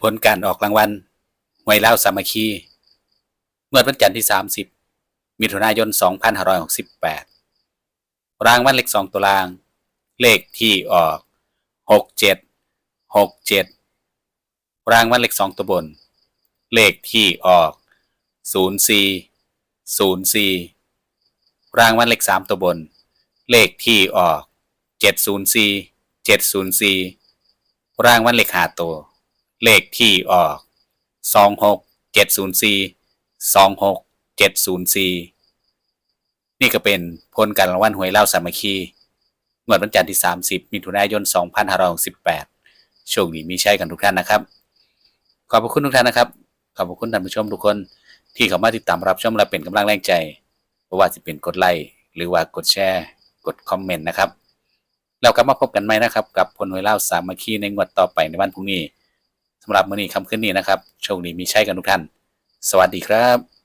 ผลการออกรางวัลหวยเล่าวสามัคคี เมื่อวันจันทร์ที่ 30 มิถุนายน 2568 รางวัลเลข2ตัวราง เลขที่ออก 67 67 รางวัลเลข2ตัวบน เลขที่ออก 04 04 รางวัลเลข3ตัวบน เลขที่ออก 704 704 รางวัลเลข5ตัว เลขที่ออกสองหกเจ็ดศูนย์สี่สองหกเจ็ดศูนย์สี่นี่ก็เป็นผลการรางวัลหวยเล่าวสามัคคีงวดวันจันทร์ที่สามสิบมิถุนายนสองพันห้าร้อยสิบแปดโชคดีมีใช่กันทุกท่านนะครับ ขอบคุณทุกท่านนะครับ ขอบคุณท่านผู้ชมทุกคนที่เข้ามาติดตามรับชมและเป็นกำลังแรงใจไม่ว่าจะเป็นกดไลค์หรือว่ากดแชร์ กดคอมเมนต์นะครับ เรากลับมาพบกันใหม่นะครับ กับพลหวยเล่าวสามัคคีในงวดต่อไปในวันพรุ่งนี้ สำหรับมื้อนี้คำขึ้นนี้นะครับโชคดีมีใช่กันทุกท่าน สวัสดีครับ